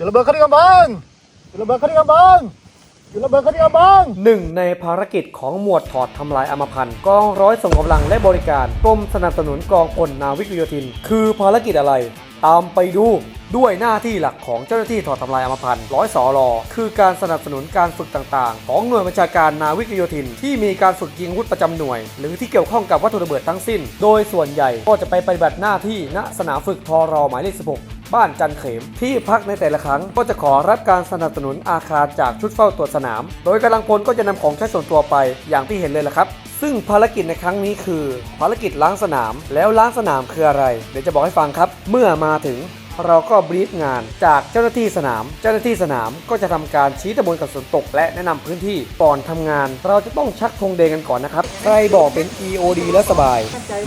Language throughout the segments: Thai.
จุดระเบิดเข้าที่กำบังจุดระเบิดเข้าที่กำบังจุดระเบิดเข้าที่กำบังหนึ่งในภารกิจของหมวดถอดทำลายอมพันธ์กองร้อยส่งกำลังและบริการกรมสนับสนุนกองพลนาวิกโยธิน คือภารกิจอะไร ตามไปดูด้วยหน้าที่หลักของเจ้าหน้าที่ถอดทำลายอมพันธ์ร้อยสอรอคือการสนับสนุนการฝึกต่างๆ ของหน่วยบัญชาการนาวิกโยธิน ที่มีการฝึกยิงอาวุธประจำหน่วย หรือที่เกี่ยวข้องกับวัตถุระเบิดทั้งสิ้น โดยส่วนใหญ่ก็จะไปปฏิบัติหน้าที่ณสนามฝึกทอรอหมายเลข16 บ้านจันเขม ที่พักในแต่ละครั้งก็จะขอรับการสนับสนุนอาคารจากชุดเฝ้าตรวจสนาม โดยกำลังพลก็จะนำของใช้ส่วนตัวไปอย่างที่เห็นเลยละครับ ซึ่งภารกิจในครั้งนี้คือ ภารกิจล้างสนาม แล้วล้างสนามคืออะไร เดี๋ยวจะบอกให้ฟังครับ เมื่อมาถึงเราก็บรีฟงานจากเจ้าหน้าที่สนาม เจ้าหน้าที่สนามก็จะทำการชี้ตำบลกับสวนตก และแนะนำพื้นที่ก่อนทำงาน เราจะต้องชักธงแดงกันก่อนนะครับ ใครบอกเป็น EOD และสบาย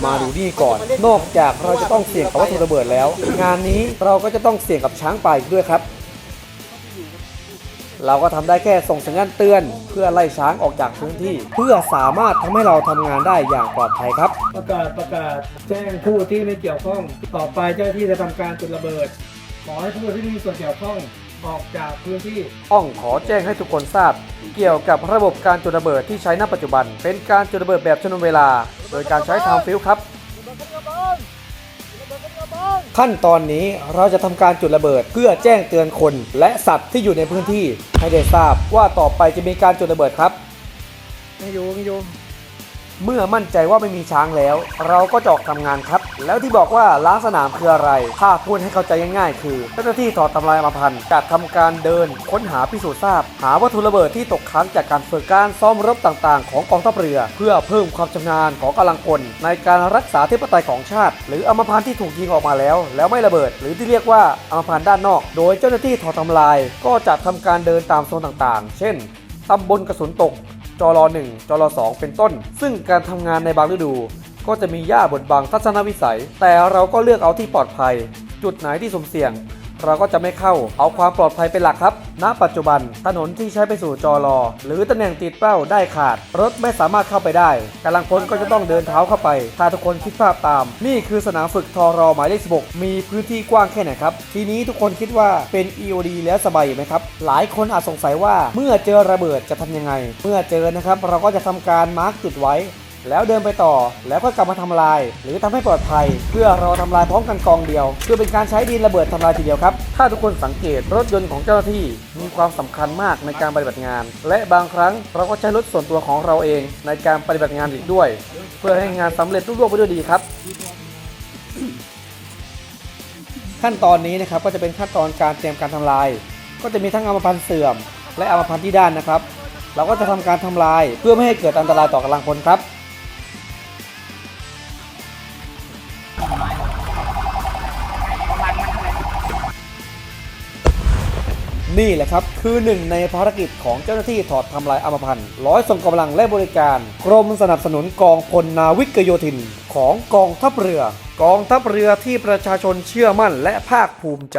มาดูนี่ก่อน นอกจากเราจะต้องเสี่ยงกับวัตถุระเบิดแล้ว งานนี้เราก็จะต้องเสี่ยงกับช้างป่าอีกด้วยครับ เราก็ทำได้แค่ส่งสัญญาณเตือน เพื่อไล่ช้างออกจากพื้นที่ เพื่อสามารถทำให้เราทำงานได้อย่างปลอดภัยครับ ประกาศประกาศแจ้งผู้ที่ไม่เกี่ยวข้อง ต่อไปเจ้าหน้าที่จะทำการจุดระเบิด ขอให้ผู้ที่มีส่วนเกี่ยวข้อง ออกจากพื้นที่ อ้องขอแจ้งให้ทุกคนทราบ เกี่ยวกับระบบการจุดระเบิดที่ใช้ณปัจจุบัน เป็นการจุดระเบิดแบบชนวนเวลา โดยการใช้ไทม์ฟิลครับ ขั้นตอนนี้เราจะทำการจุดระเบิดเพื่อแจ้งเตือนคน และสัตว์ที่อยู่ในพื้นที่ให้ได้ทราบว่าต่อไปจะมีการจุดระเบิดครับ ไม่อยู่ไม่อยู่ เมื่อมั่นใจว่าไม่มีช้างแล้ว เราก็จะออกทำงานครับ แล้วที่บอกว่าล้างสนามคืออะไร ถ้าพูดให้เข้าใจง่ายๆ คือเจ้าหน้าที่ถอดทำลายอมพันธ์จะทำการเดิน ค้นหาพิสูจน์ทราบ หาวัตถุระเบิดที่ตกค้างจากการฝึกการซ้อมรบต่างๆ ของกองทัพเรือ เพื่อเพิ่มความชำนาญของกำลังพลในการรักษาธิปไตยของชาติ หรืออมพันธ์ที่ถูกยิงออกมาแล้ว แล้วไม่ระเบิด หรือที่เรียกว่าอมพันธ์ด้านนอก โดยเจ้าหน้าที่ถอดทำลาย ก็จะทำการเดินตามโซนต่างๆ เช่นตำบลกระสุนตก จร1จร2เป็นต้น ซึ่งการทำงานในบางฤดู ก็จะมีหญ้าบดบังทัศนวิสัย แต่เราก็เลือกเอาที่ปลอดภัย จุดไหนที่สมเสี่ยง เราก็จะไม่เข้า เอาความปลอดภัยเป็นหลักครับ ณ ปัจจุบัน ถนนที่ใช้ไปสู่จรอหรือตำแหน่งติดเป้าได้ขาด รถไม่สามารถเข้าไปได้กำลังพลก็จะต้องเดินเท้าเข้าไป ถ้าทุกคนคิดภาพตาม นี่คือสนามฝึกทอรอหมายเลข16มีพื้นที่กว้างแค่ไหนครับ ทีนี้ทุกคนคิดว่าเป็น EOD แล้วสบายไหมครับ หลายคนอาจสงสัยว่าเมื่อเจอระเบิดจะทำยังไง เมื่อเจอนะครับเราก็จะทำการมาร์กจุดไว้ แล้วเดินไปต่อแล้วก็กลับมาทำลาย หรือทำให้ปลอดภัย เพื่อเราทำลายพร้อมกันกองเดียวเพื่อเป็นการใช้ดินระเบิดทำลายทีเดียวครับ ถ้าทุกคนสังเกตรถยนต์ของเจ้าหน้าที่มีความสำคัญมากในการปฏิบัติงาน และบางครั้งเราก็ใช้รถส่วนตัวของเราเองในการปฏิบัติงานอีกด้วย เพื่อให้งานสำเร็จรุ่ร่วงไปด้วยดีครับขั้นตอนนี้นะครับก็จะเป็นขั้นตอนการเตรียมการทำลาย ก็จะมีทั้งอมพันธ์เสื่อม และอมพันธ์ที่ด้านนะครับ เราก็จะทำการทำลายเพื่อไม่ให้เกิดอันตรายต่อกำลังพลครับ นี่แหละครับ คือหนึ่งในภารกิจของเจ้าหน้าที่ถอดทำลายอมพันธ์ร้อยส่งกำลังและบริการ กรมสนับสนุนกองพลนาวิกโยธิน ของกองทัพเรือ กองทัพเรือที่ประชาชนเชื่อมั่นและภาคภูมิใจ